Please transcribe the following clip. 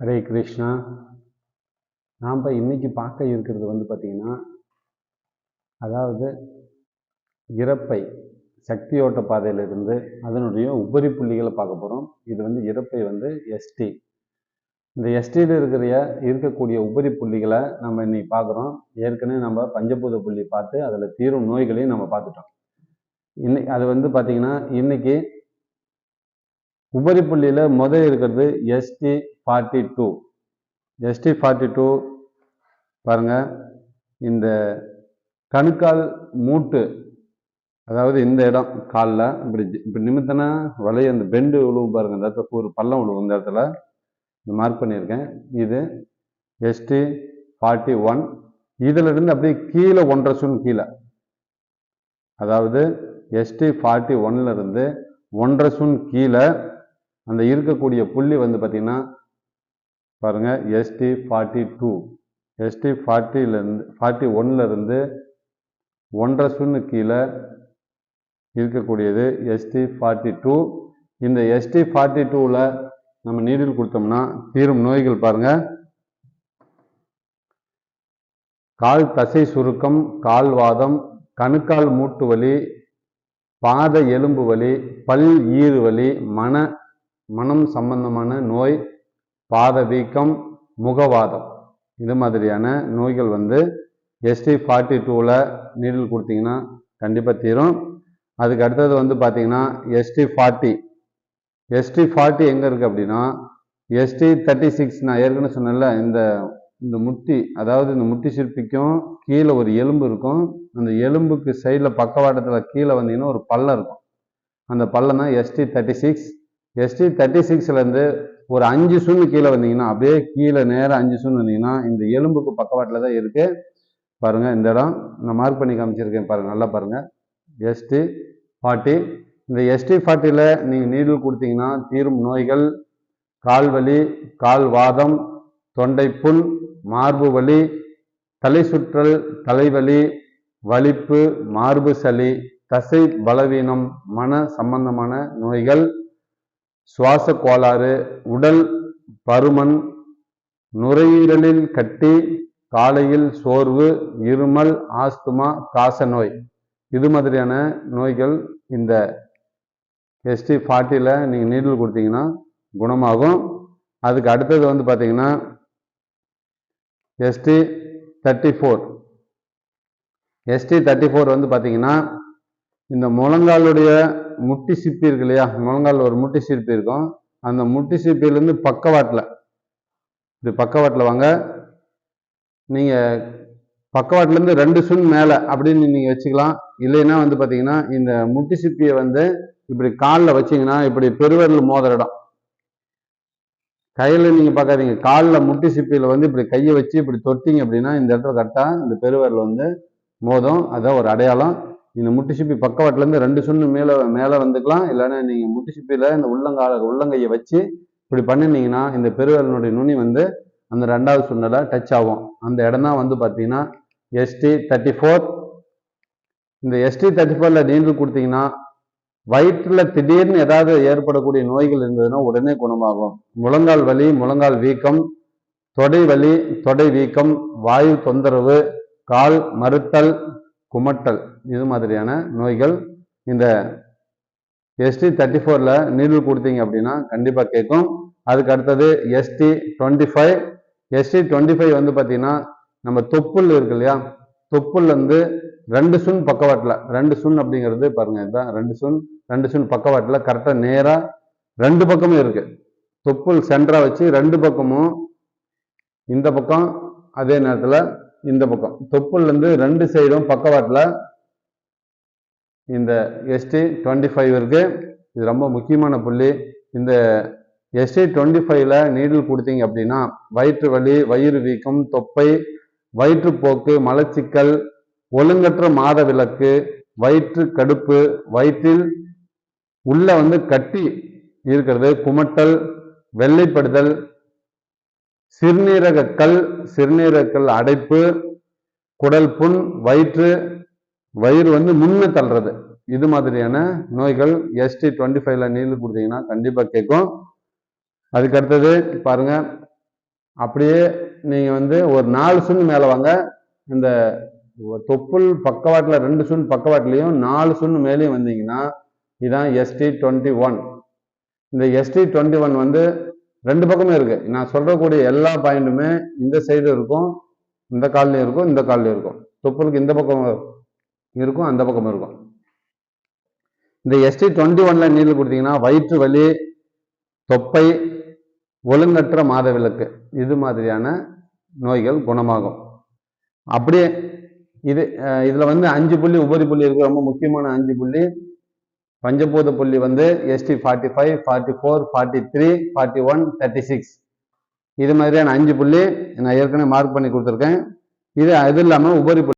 ஹரே கிருஷ்ணா. நாம் இன்னைக்கு பார்க்க இருக்கிறது வந்து பார்த்திங்கன்னா அதாவது இறப்பை சக்தியோட்ட பாதையிலிருந்து அதனுடைய உபரி புள்ளிகளை பார்க்க போகிறோம் இது வந்து இறப்பை வந்து எஸ்டி இந்த எஸ்டியில் இருக்கிற இருக்கக்கூடிய உபரி புள்ளிகளை நம்ம இன்னைக்கு பார்க்குறோம். ஏற்கனவே நம்ம பஞ்சபூத புள்ளி பார்த்து அதில் தீரும் நோய்களையும் நம்ம பார்த்துட்டோம். இன்னைக்கு அது வந்து பார்த்திங்கன்னா இன்றைக்கி உபரி புள்ளியில் முதல் இருக்கிறது ST forty two ST forty two பாருங்கள் இந்த கணுக்கால் மூட்டு அதாவது இந்த இடம் காலில் இப்படி இப்படி நிமித்தனா வலைய அந்த பெண்டு விழுவும் பாருங்கள் இந்த இடத்துல ஒரு பள்ளம் விழுவும் இந்த இடத்துல. இந்த மார்க் பண்ணியிருக்கேன். இது எஸ்டி ஃபார்ட்டி ஒன் இதிலிருந்து அப்படியே கீழே ஒன்றரை சுன் கீழே. அதாவது எஸ்டி ஃபார்ட்டி ஒன்ல ஒன்றரை சுன் கீழே அந்த இருக்கக்கூடிய புள்ளி வந்து பார்த்திங்கன்னா பாருங்கள் எஸ்டி ஃபார்ட்டி டூ எஸ்டி ஃபார்ட்டிலேருந்து ஃபார்ட்டி ஒன்லேருந்து ஒன்றரை சுன்னு கீழே இருக்கக்கூடியது எஸ்டி ஃபார்ட்டி டூ இந்த எஸ்டி ஃபார்ட்டி டூவில் நம்ம நீரில் கொடுத்தோம்னா தீரும் நோய்கள் பாருங்கள் கால் தசை சுருக்கம் கால் வாதம் கணுக்கால் மூட்டு வலி பாத எலும்பு வலி பல் ஈறு வலி மன மனம் சம்பந்தமான நோய் பாத வீக்கம் முகவாதம். இது மாதிரியான நோய்கள் வந்து எஸ்டி ஃபார்ட்டி டூவில் நீடில் கொடுத்தீங்கன்னா கண்டிப்பாக தீரும். அதுக்கு அடுத்தது வந்து பார்த்தீங்கன்னா எஸ்டி ஃபார்ட்டி எஸ்டி ஃபார்ட்டி எங்கே இருக்குது அப்படின்னா எஸ்டி தேர்ட்டி சிக்ஸ் நான் ஏற்கனவே சொன்னேன்ல இந்த இந்த முட்டி அதாவது இந்த முட்டி சிற்பிக்கும் கீழே ஒரு எலும்பு இருக்கும். அந்த எலும்புக்கு சைடில் பக்கவாட்டத்தில் கீழே வந்தீங்கன்னா ஒரு பள்ளம் இருக்கும். அந்த பள்ளம் தான் ST thirty six ST thirty சிக்ஸ்லேருந்து ஒரு அஞ்சு சுண்ணு கீழே வந்தீங்கன்னா அப்படியே கீழே நேரம் அஞ்சு சுண்ணு வந்தீங்கன்னா இந்த எலும்புக்கு பக்கவாட்டில் தான் இருக்குது பாருங்கள் இந்த இடம் நான் மார்க் பண்ணி காமிச்சிருக்கேன் பாருங்கள் நல்லா பாருங்கள் எஸ்டி ஃபார்ட்டி இந்த எஸ்டி ஃபார்ட்டியில் நீங்கள் நீடில் கொடுத்தீங்கன்னா தீரும் நோய்கள் கால் வலி கால் வாதம் தொண்டை புண் மார்பு வலி தலை சுற்றல் தலைவலி வலிப்பு மார்பு சளி தசை பலவீனம் மன சம்பந்தமான நோய்கள் சுவாச கோளாறு உடல் பருமன் நுரையீரலில் கட்டி காலையில் சோர்வு இருமல் ஆஸ்துமா காச நோய் இது மாதிரியான நோய்கள் இந்த எஸ்டி ஃபார்ட்டியில் நீங்கள் நீடில் கொடுத்தீங்கன்னா குணமாகும். அதுக்கு அடுத்தது வந்து பார்த்தீங்கன்னா ST thirty four ST thirty four வந்து பார்த்தீங்கன்னா இந்த முழங்காலுடைய முட்டி சிப்பி இருக்கு இல்லையா? முழங்கால் ஒரு முட்டி சிப்பி இருக்கும். அந்த முட்டி சிப்பிலேருந்து பக்கவாட்டில் இது பக்கவாட்டில் வாங்க. நீங்கள் பக்கவாட்டிலேருந்து ரெண்டு சுன் மேலே அப்படின்னு நீங்கள் வச்சுக்கலாம். இல்லைன்னா வந்து பார்த்தீங்கன்னா இந்த முட்டி சிப்பியை வந்து இப்படி காலில் வச்சிங்கன்னா இப்படி பெருவரில் மோதிர இடம். கையில் நீங்கள் பார்க்காதீங்க காலில் முட்டி சிப்பியில் வந்து இப்படி கையை வச்சு இப்படி தொட்டிங்க அப்படின்னா இந்த இடத்துல கரெக்டாக இந்த பெருவரில் வந்து மோதும். அதான் ஒரு அடையாளம். இந்த முட்டுசிப்பி பக்கவாட்டிலேருந்து ரெண்டு சுண்ணு மேலே மேலே வந்துக்கலாம். இல்லைன்னா நீங்கள் முட்டுசிப்பியில் இந்த உள்ளங்கால உள்ளங்கையை வச்சு இப்படி பண்ணினீங்கன்னா இந்த பெருவிரலினுடைய நுனி வந்து அந்த ரெண்டாவது சுண்ணில் டச் ஆகும். அந்த இடம் தான் வந்து பார்த்தீங்கன்னா எஸ்டி தேர்ட்டி ஃபோர் இந்த எஸ்டி தேர்ட்டி ஃபோரில் நீண்டு கொடுத்தீங்கன்னா வயிற்றில் திடீர்னு ஏதாவது ஏற்படக்கூடிய நோய்கள் இருந்ததுன்னா உடனே குணமாகும். முழங்கால் வலி முழங்கால் வீக்கம் தொடை வலி தொடை வீக்கம் வாயு தொந்தரவு கால் மறுத்தல் குமட்டல் இது மாதிரியான நோய்கள். இந்த எஸ்டி தேர்ட்டி ஃபோரில் நீடில் கொடுத்தீங்க அப்படின்னா கண்டிப்பாக கேட்கும். அதுக்கு அடுத்தது ST twenty five ST twenty five வந்து பார்த்தீங்கன்னா நம்ம தொப்புள் இருக்கு இல்லையா? தொப்புள் வந்து ரெண்டு சுண் பக்கவாட்டில் ரெண்டு சுண் அப்படிங்கிறது பாருங்க இதுதான் ரெண்டு சுண் ரெண்டு சுண் பக்கவாட்டில் கரெக்டாக நேராக ரெண்டு பக்கமும் இருக்கு. தொப்புள் சென்டராக வச்சு ரெண்டு பக்கமும் இந்த பக்கம் அதே நேரத்தில் இந்த பக்கம். தொப்புலேருந்து ரெண்டு சைடும் பக்கவாட்டில் இந்த எஸ்டி டுவெண்ட்டி ஃபைவ் இருக்குது இது ரொம்ப முக்கியமான புள்ளி. இந்த எஸ்டி டுவெண்ட்டி ஃபைவ்ல நீடில் கொடுத்தீங்க அப்படின்னா வயிற்று வலி வயிறு வீக்கம் தொப்பை வயிற்றுப்போக்கு மலச்சிக்கல் ஒழுங்கற்ற மாத விளக்கு வயிற்று கடுப்பு வயிற்றில் உள்ள வந்து கட்டி இருக்கிறது குமட்டல் வெள்ளைப்படுதல் சிறுநீரகக்கல் சிறுநீரகக்கல் அடைப்பு குடல் புண் வயிற்று வயிறு வந்து முன்ன தள்ளுறது. இது மாதிரியான நோய்கள் எஸ்டி டுவெண்ட்டி ஃபைவ்ல நீళ్ళు கொடுத்தீங்கன்னா கண்டிப்பாக கேட்கும். அதுக்கு அடுத்தது பாருங்க. அப்படியே நீங்கள் வந்து ஒரு நாலு சுண் மேலே வாங்க. இந்த தொப்புள் பக்கவாட்டில் ரெண்டு சுண் பக்கவாட்டிலையும் நாலு சுண் மேலேயும் வந்தீங்கன்னா இதான் எஸ்டி டுவெண்ட்டி ஒன் இந்த எஸ்டி டுவெண்ட்டி ஒன் வந்து ரெண்டு பக்கமும் இருக்கு. நான் சொல்றக்கூடிய எல்லா பாயிண்ட்டுமே இந்த சைடு இருக்கும் இந்த கால்லையும் இருக்கும் இந்த கால்லையும் இருக்கும். தொப்புளுக்கு இந்த பக்கம் இருக்கும் அந்த பக்கம் இருக்கும். இந்த எஸ்டி டுவெண்ட்டி ஒன்ல நீல் கொடுத்தீங்கன்னா வயிற்று வலி தொப்பை ஒழுங்கற்ற மாதவிலக்கு இது மாதிரியான நோய்கள் குணமாகும். அப்படியே இது இதில் வந்து அஞ்சு புள்ளி உபரி புள்ளி இருக்கு. ரொம்ப முக்கியமான அஞ்சு புள்ளி. பஞ்சபூத புள்ளி வந்து ST forty five forty four forty three forty one thirty six இது மாதிரியான அஞ்சு புள்ளி நான் ஏற்கனவே மார்க் பண்ணி கொடுத்துருக்கேன். இது அது இல்லாமல் உபரி புள்ளி